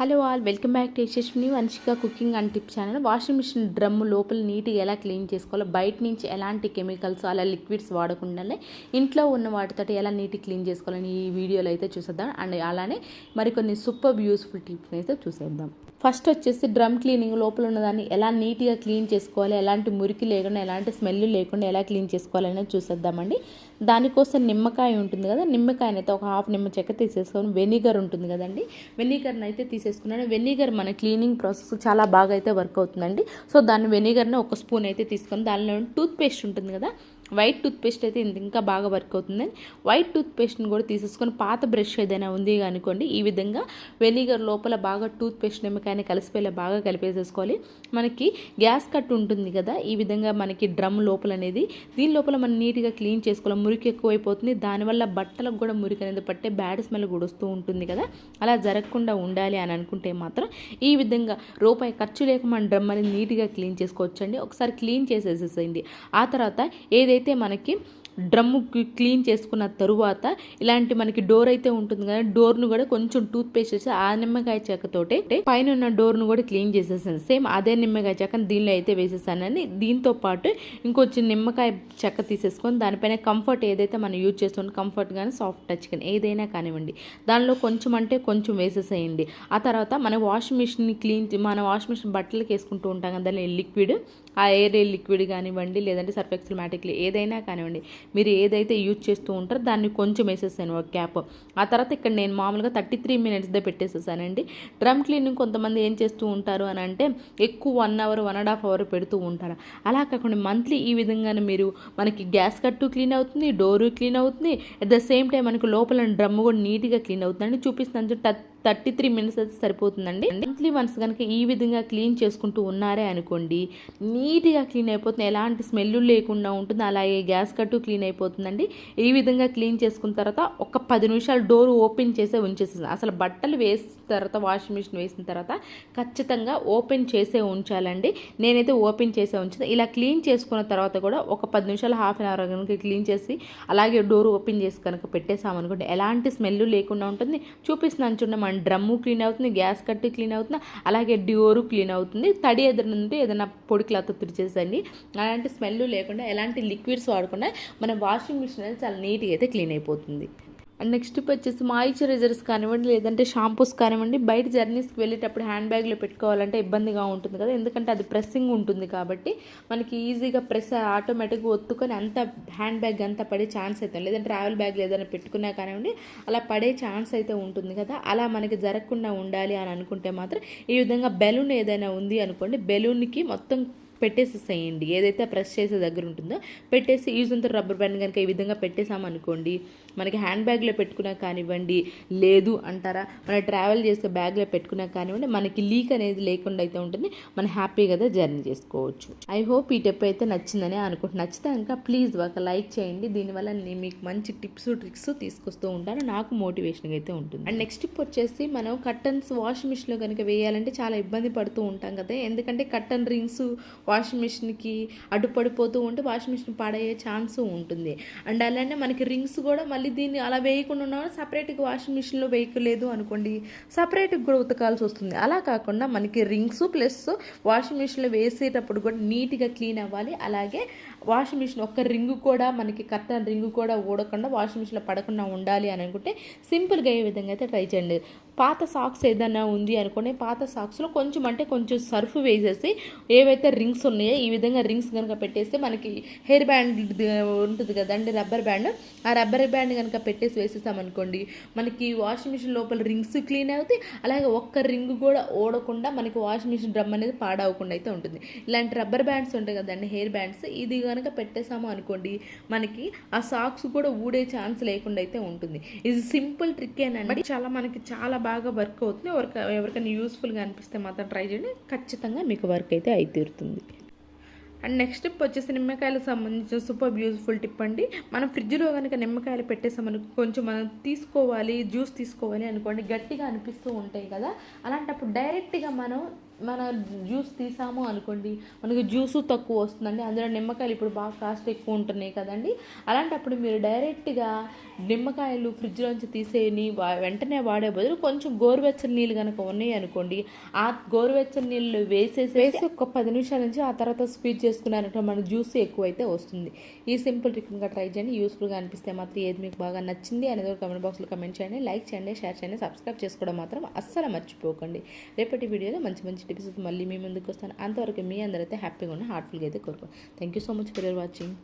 Hello all welcome back to Yashaswini Vamshika cooking and tips channel. Washing machine drum లోపల నీట్గా ఎలా clean చేసుకోవాలో బయట నుంచి ఎలాంటి కెమికల్స్ అలా లిక్విడ్స్ వాడకుండానే ఇంట్లో ఉన్న వాటితో ఎలా నీట్గా క్లీన్ చేసుకోవాలని ఈ వీడియోలో అయితే చూసేద్దాం. అండ్ అలానే మరికొన్ని సూపర్ యూస్ఫుల్ టిప్స్ అయితే చూసేద్దాం. ఫస్ట్ వచ్చేసి డ్రమ్ క్లీనింగ్ లోపల ఉన్నదాన్ని ఎలా నీట్గా క్లీన్ చేసుకోవాలి ఎలాంటి మురికి లేకుండా ఎలాంటి స్మెల్ లేకుండా ఎలా క్లీన్ చేసుకోవాలని చూసేద్దామండి. దానికోసం నిమ్మకాయ ఉంటుంది కదా నిమ్మకాయని అయితే ఒక హాఫ్ నిమ్మ చెక్క తీసేసుకొని వెనిగర్ ఉంటుంది కదండి. వెనిగర్ని అయితే తీసేసుకున్నాను. వెనిగర్ మన క్లీనింగ్ ప్రాసెస్ చాలా బాగా అయితే వర్క్ అవుతుందండి. సో దాన్ని వెనిగర్ని ఒక స్పూన్ అయితే తీసుకొని దానిలో టూత్ పేస్ట్ ఉంటుంది కదా వైట్ టూత్ పేస్ట్ అయితే ఇంకా బాగా వర్క్ అవుతుంది. వైట్ టూత్ పేస్ట్ని కూడా తీసేసుకొని పాత బ్రష్ ఏదైనా ఉంది అనుకోండి ఈ విధంగా వెనిగర్ లోపల బాగా టూత్ పేస్ట్ నిమ్మకాయని కలిసిపోయేలా బాగా కలిపేసేసుకోవాలి. మనకి గ్యాస్ కట్ ఉంటుంది కదా ఈ విధంగా మనకి డ్రమ్ లోపల అనేది దీని లోపల మనం నీట్గా క్లీన్ చేసుకోవాలి. మురికి ఎక్కువైపోతుంది. దానివల్ల బట్టలకు కూడా మురికి అనేది పట్టే బ్యాడ్ స్మెల్ కూడా వస్తూ ఉంటుంది కదా. అలా జరగకుండా ఉండాలి అని అనుకుంటే మాత్రం ఈ విధంగా రూపాయి ఖర్చు లేక మన డ్రమ్ అనేది నీట్గా క్లీన్ చేసుకోవచ్చండి. ఒకసారి క్లీన్ చేసేసేసేయండి. ఆ తర్వాత ఏదైతే మనకి డ్రమ్ము క్లీన్ చేసుకున్న తరువాత ఇలాంటి మనకి డోర్ అయితే ఉంటుంది కదా డోర్ను కూడా కొంచెం టూత్ పేస్ట్ చేసి ఆ నిమ్మకాయ చెక్కతోటే పైన ఉన్న డోర్ను కూడా క్లీన్ చేసేసాను. సేమ్ అదే నిమ్మకాయ చెక్కను దీనిలో అయితే వేసేసానని దీంతో పాటు ఇంకొంచెం నిమ్మకాయ చెక్క తీసేసుకొని దానిపైన కంఫర్ట్ ఏదైతే మనం యూజ్ చేస్తుందో కంఫర్ట్ కానీ సాఫ్ట్ టచ్ కానీ ఏదైనా కానివ్వండి దానిలో కొంచెం అంటే కొంచెం వేసేసేయండి. ఆ తర్వాత మన వాషింగ్ మిషన్ క్లీన్ మన వాషింగ్ మిషన్ బట్టలకు వేసుకుంటూ ఉంటాం కదా దాని లిక్విడ్ ఆ ఎయిర్ లిక్విడ్ కానివ్వండి లేదంటే సర్ఫెక్సల్ మ్యాటిక్ ఏదైనా కానివ్వండి మీరు ఏదైతే యూజ్ చేస్తూ ఉంటారో దాన్ని కొంచెం వేసేసాను ఒక క్యాప్ ఆ తర్వాత ఇక్కడ నేను మామూలుగా థర్టీ త్రీ మినిట్స్దే పెట్టేసేసానండి. డ్రమ్ క్లీనింగ్ కొంతమంది ఏం చేస్తూ ఉంటారు అని అంటే ఎక్కువ one hour one and half hour పెడుతూ ఉంటారు. అలా కాకుండా మంత్లీ ఈ విధంగానే మీరు మనకి గ్యాస్ కట్టు క్లీన్ అవుతుంది డోరు క్లీన్ అవుతుంది. అట్ ద సేమ్ టైం మనకి లోపల డ్రమ్ కూడా నీట్గా క్లీన్ అవుతుందండి. చూపిస్తాను థర్టీ త్రీ మినిట్స్ అయితే సరిపోతుందండి. మంత్లీ వన్స్ కనుక ఈ విధంగా క్లీన్ చేసుకుంటూ ఉన్నారే అనుకోండి నీట్గా క్లీన్ అయిపోతుంది. ఎలాంటి స్మెల్ లేకుండా ఉంటుంది. అలాగే గ్యాస్ కట్టు క్లీన్ అయిపోతుందండి. ఈ విధంగా క్లీన్ చేసుకున్న తర్వాత ఒక పది నిమిషాలు డోర్ ఓపెన్ చేసే ఉంచేస్తుంది అసలు బట్టలు వేసిన తర్వాత వాషింగ్ మిషన్ వేసిన తర్వాత ఖచ్చితంగా ఓపెన్ చేసే ఉంచాలండి. నేనైతే ఓపెన్ చేసే ఉంచుతాను ఇలా క్లీన్ చేసుకున్న తర్వాత కూడా ఒక పది నిమిషాలు హాఫ్ అన్ అవర్ కనుక క్లీన్ చేసి అలాగే డోర్ ఓపెన్ చేసి కనుక పెట్టేసామనుకోండి ఎలాంటి స్మెల్ లేకుండా ఉంటుంది. చూపిస్తున్నాను చూడండి డ్రమ్ము క్లీన్ అవుతుంది గ్యాస్ కట్టు క్లీన్ అవుతుంది అలాగే డోరు క్లీన్ అవుతుంది. తడి ఎదురు నుండి ఏదైనా పొడి క్లాత్ తుడిచేసండి. అలాంటి స్మెల్ లేకుండా ఎలాంటి లిక్విడ్స్ వాడకుండా మన వాషింగ్ మిషన్ అనేది చాలా నీట్గా అయితే క్లీన్ అయిపోతుంది. అండ్ నెక్స్ట్ వచ్చేసి మాయిశ్చరైజర్స్ కానివ్వండి లేదంటే షాంపూస్ కానివ్వండి బయట జర్నీస్కి వెళ్ళేటప్పుడు హ్యాండ్ బ్యాగ్లో పెట్టుకోవాలంటే ఇబ్బందిగా ఉంటుంది కదా. ఎందుకంటే అది ప్రెస్సింగ్ ఉంటుంది కాబట్టి మనకి ఈజీగా ప్రెస్ ఆటోమేటిక్గా ఒత్తుకొని అంత హ్యాండ్ బ్యాగ్ అంతా పడే ఛాన్స్ అయితే లేదంటే ట్రావెల్ బ్యాగ్లు ఏదైనా పెట్టుకున్నా కానివ్వండి అలా పడే ఛాన్స్ అయితే ఉంటుంది కదా. అలా మనకి జరగకుండా ఉండాలి అని అనుకుంటే మాత్రం ఈ విధంగా బెలూన్ ఏదైనా ఉంది అనుకోండి బెలూన్కి మొత్తం పెట్టేసేసేయండి. ఏదైతే ప్రెస్ చేసే దగ్గర ఉంటుందో పెట్టేసి యూజ్ అంతా రబ్బర్ బ్యాండ్ కనుక ఈ విధంగా పెట్టేసామనుకోండి మనకి హ్యాండ్ బ్యాగ్లో పెట్టుకున్నా కానివ్వండి లేదు అంటారా మన ట్రావెల్ చేసే బ్యాగ్లో పెట్టుకున్నా కానివ్వండి మనకి లీక్ అనేది లేకుండా అయితే ఉంటుంది మనం హ్యాపీగా జర్నీ చేసుకోవచ్చు. ఐ హోప్ ఈ టిప్ అయితే నచ్చిందని అనుకుంటు నచ్చితే ఇంకా ప్లీజ్ ఒక లైక్ చేయండి. దీనివల్ల నేను మీకు మంచి టిప్స్ ట్రిక్స్ తీసుకొస్తూ ఉంటాను. నాకు మోటివేషన్గా అయితే ఉంటుంది. అండ్ నెక్స్ట్ టిప్ వచ్చేసి మనం కర్టన్స్ వాషింగ్ మిషన్లో కనుక వేయాలంటే చాలా ఇబ్బంది పడుతూ ఉంటాం కదా. ఎందుకంటే కర్టన్ రింగ్స్ వాషింగ్ మిషన్కి అడ్డుపడిపోతూ ఉంటే వాషింగ్ మిషన్ పాడయ్యే ఛాన్స్ ఉంటుంది. అండ్ అలానే మనకి రింగ్స్ కూడా మళ్ళీ దీన్ని అలా వేయకుండా ఉన్నా సపరేట్గా వాషింగ్ మిషన్లో వేయకలేదు అనుకోండి సపరేట్గా కూడా ఉతకాల్సి వస్తుంది. అలా కాకుండా మనకి రింగ్స్ ప్లస్ వాషింగ్ మిషన్లో వేసేటప్పుడు కూడా నీట్గా క్లీన్ అవ్వాలి. అలాగే వాషింగ్ మిషన్ ఒక్క రింగు కూడా మనకి కర్టన్ రింగు కూడా ఊడకుండా వాషింగ్ మిషన్లో పడకుండా ఉండాలి అని అనుకుంటే సింపుల్గా ఏ విధంగా అయితే ట్రై చేయండి. పాత సాక్స్ ఏదైనా ఉంది అనుకోండి పాత సాక్స్లో కొంచెం అంటే కొంచెం సర్ఫ్ వేసేసి ఏవైతే రింగ్స్ ఉన్నాయో? ఈ విధంగా రింగ్స్ కనుక పెట్టేస్తే మనకి హెయిర్ బ్యాండ్ ఉంటుంది కదండి రబ్బర్ బ్యాండ్. ఆ రబ్బర్ బ్యాండ్ కనుక పెట్టేసి వేసేసామనుకోండి మనకి వాషింగ్ మిషన్ లోపల రింగ్స్ క్లీన్ అవుతాయి అలాగే ఒక్క రింగ్ కూడా ఓడకుండా మనకి వాషింగ్ మిషన్ డ్రమ్ అనేది పాడవకుండా అయితే ఉంటుంది. ఇలాంటి రబ్బర్ బ్యాండ్స్ ఉంటాయి కదండి హెయిర్ బ్యాండ్స్. ఇది కనుక పెట్టేసాము అనుకోండి మనకి ఆ సాక్స్ కూడా ఊడే ఛాన్స్ లేకుండా అయితే ఉంటుంది. ఇది సింపుల్ ట్రిక్ ఏనండి. చాలా మనకి చాలా బాగా వర్క్ అవుతుంది. ఎవరికైనా యూస్ఫుల్గా అనిపిస్తే మాత్రం ట్రై చేయండి. ఖచ్చితంగా మీకు వర్క్ అయితే అయి తీరుతుంది. అండ్ నెక్స్ట్ టిప్ వచ్చేసి నిమ్మకాయలకు సంబంధించిన సూపర్ బ్యూటిఫుల్ టిప్ అండి. మనం ఫ్రిడ్జ్లో కనుక నిమ్మకాయలు పెట్టేసామనుకో కొంచెం మనం తీసుకోవాలి జ్యూస్ తీసుకోవాలి అనుకోండి గట్టిగా అనిపిస్తూ ఉంటాయి కదా. అలాంటప్పుడు డైరెక్ట్గా మనం మన జ్యూస్ తీసాము అనుకోండి మనకి జ్యూసు తక్కువ వస్తుందండి. అందులో నిమ్మకాయలు ఇప్పుడు బాగా కాస్ట్ ఎక్కువ ఉంటున్నాయి కదండి. అలాంటప్పుడు మీరు డైరెక్ట్గా నిమ్మకాయలు ఫ్రిడ్జ్లోంచి తీసేయని వా- వెంటనే వాడే బదులు కొంచెం గోరువెచ్చని నీళ్ళు కనుక ఉన్నాయి అనుకోండి ఆ గోరువెచ్చని నీళ్ళు వేసేసి వేసి ఒక పది నిమిషాల నుంచి ఆ తర్వాత స్పీడ్ చేసుకున్నారంటే మన జ్యూస్ ఎక్కువైతే వస్తుంది. ఈ సింపుల్ ట్రిక్గా ట్రై చేయండి. యూస్ఫుల్గా అనిపిస్తే మాత్రం ఏది మీకు బాగా నచ్చింది అనేది కమెంట్ బాక్స్లో కమెంట్ చేయండి. లైక్ చేయండి షేర్ చేయండి సబ్స్క్రైబ్ చేసుకోవడం మాత్రం అస్సలు మర్చిపోకండి. రేపటి వీడియోలో మంచి మంచి టిప్స్ మళ్ళీ మీ ముందుకు వస్తాను. అంతవరకు మీ అందరైతే హ్యాపీగా ఉన్న హార్ట్ఫుల్గా అయితే కోరుకో thank you so much for your watching